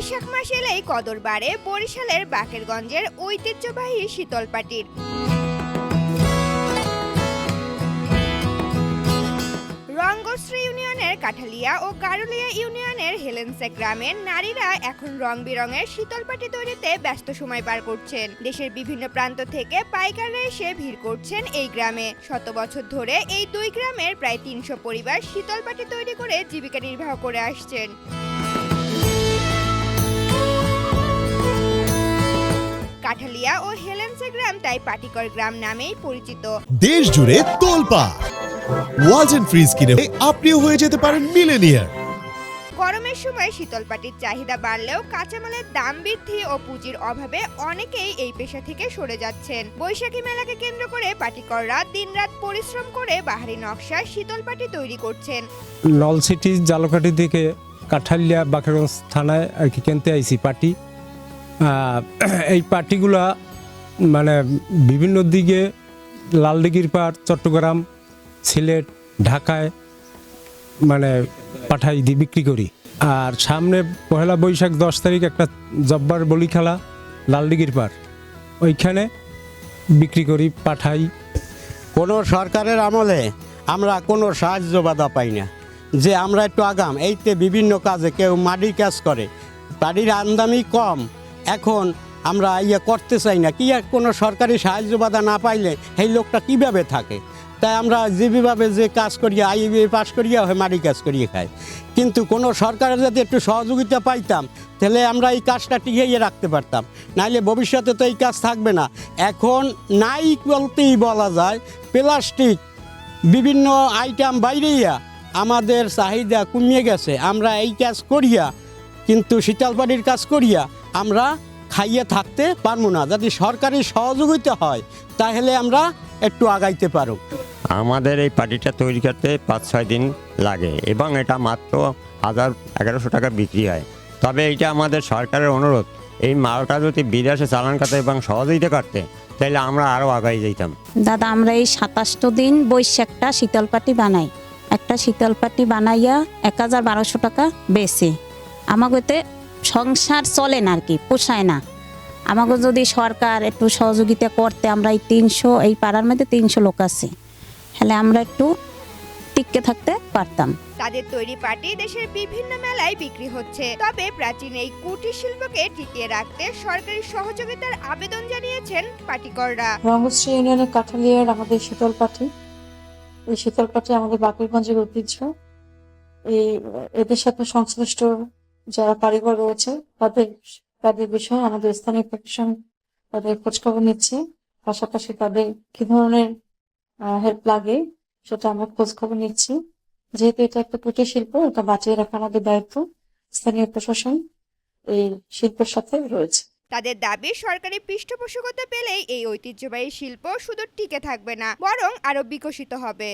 বৈশাখ মাস এলেই কদর বাড়ে বরিশালের বাকেরগঞ্জের ঐতিহ্যবাহী শীতলপাটির। রঙ্গশ্রী ইউনিয়নের কাঠালিয়া ও গারুলিয়া ইউনিয়নের হেলেন্সা গ্রামের নারীরা এখন রং বেরঙের শীতলপাটি তৈরিতে ব্যস্ত সময় পার করছেন। দেশের বিভিন্ন প্রান্ত থেকে পাইকাররা এসে ভিড় করছেন এই গ্রামে। শত বছর ধরে এই দুই গ্রামের প্রায় তিনশো পরিবার শীতলপাটি তৈরি করে জীবিকা নির্বাহ করে আসছেন। ও হেলেন্সা গ্রাম তাই পাটিকর গ্রাম নামেই পরিচিত। দেশ জুড়ে তোলপা। ওয়ালটন ফ্রিজ কিনে আপনিও হয়ে যেতে পারেন মিলেনিয়ার। গরমের সময় শীতল পাটির চাহিদা বাড়লেও কাঁচামালের দাম বৃদ্ধি ও পুঁজির অভাবে অনেকেই এই পেশা থেকে সরে যাচ্ছেন। বৈশাখী মেলাকে কেন্দ্র করে পাটিকররা দিনরাত পরিশ্রম করে বাহারি নকশায় শীতল পাটি তৈরি করছেন। নলসিটি জালকাঠি থেকে কাঠালিয়া বাকেরগঞ্জ থানায় আর কি কিনতে আইসি পাটি। এই পাটিগুলা মানে বিভিন্ন দিকে, লালদিঘির পাড়, চট্টগ্রাম, সিলেট, ঢাকায় মানে পাঠাই দিই বিক্রি করি। আর সামনে পহেলা বৈশাখ দশ তারিখ একটা জব্বার বলি খেলা, লালদিঘির পাড়। ওইখানে বিক্রি করি, পাঠাই। কোনো সরকারের আমলে আমরা কোনো সাহায্য বাধা পাই না। যে আমরা একটু আগাম, এইতে বিভিন্ন কাজে কেউ মাটির কাজ করে। বাড়ির আমদানি কম এখন আমরা ইয়ে করতে চাই না। কি আর কোনো সরকারি সাহায্য বাধা না পাইলে সেই লোকটা কীভাবে থাকে? তাই আমরা যেভাবে যে কাজ করিয়া আই পাস করিয়া হয় মারি কাজ করিয়ে খাই। কিন্তু কোনো সরকারের যদি একটু সহযোগিতা পাইতাম, তাহলে আমরা এই কাজটা টিকিয়ে রাখতে পারতাম। নাইলে ভবিষ্যতে তো এই কাজ থাকবে না। এখন নাই বলতেই বলা যায়, প্লাস্টিক, বিভিন্ন আইটেম বাইরেইয়া আমাদের চাহিদা কমিয়ে গেছে। আমরা এই কাজ করিয়া, কিন্তু শীতলবাড়ির কাজ করিয়া আমরা খাইয়ে থাকতে পারব না। যদি সরকারি সহযোগিতা হয় তাহলে আমরা একটু আগাইতে পারো। আমাদের এই পার্টিটা তৈরি করতে পাঁচ ছয় দিন লাগে এবং এটা মাত্র হাজার এগারোশো টাকা বিক্রি হয়। তবে এইটা আমাদের সরকারের অনুরোধ এই মালটা যদি বিদেশে চালান করতে এবং সহযোগিতা করতে তাহলে আমরা আরও আগাই যেতাম দাদা আমরা এই সাতাশটো দিন বৈশাখটা শীতল পাটি বানাই। একটা শীতল পাটি বানাইয়া এক হাজার বারোশো টাকা বেশি আমাকে সংসার চলে না আর কি পোষায় না। আমাকে যদি সরকার একটু সহযোগিতা করতে আমরা এই তিনশো এই পাড়ার মধ্যে তিনশো লোক আছে তাহলে আমরা একটু টিকে থাকতে পারতাম। তাদের তৈরি পাটি দেশের বিভিন্ন মেলায় বিক্রি হচ্ছে। তবে প্রাচীন এই কুটির শিল্পকে টিকিয়ে রাখতে সরকারি সহযোগিতার আবেদন জানিয়েছেন পাটিকররা রঙ্গশ্রী ইউনিয়নের কাঠালিয়ার আমাদের শীতল পাটি এই শীতল পাটি আমাদের বাকুরগঞ্জের ঐতিহ্য। এই এদের সাথে সংশ্লিষ্ট যারা কারিগর রয়েছে, তাদের তাদের বিষয়ে আমাদের স্থানীয় প্রশাসন তাদের খোঁজখবর নিচ্ছে। পাশাপাশি তাদের কি ধরনের হেল্প লাগে, সেটা আমরা খোঁজখবর নিচ্ছি। যেহেতু এটা একটা কুটির শিল্প, এটা বাঁচিয়ে রাখা আমাদের দায়িত্ব। স্থানীয় প্রশাসন এই শিল্পের সাথে রয়েছে। তাদের দাবি, সরকারি পৃষ্ঠপোষকতা পেলেই এই ঐতিহ্যবাহী শিল্প শুধু টিকে থাকবে না, বরং আরও বিকশিত হবে।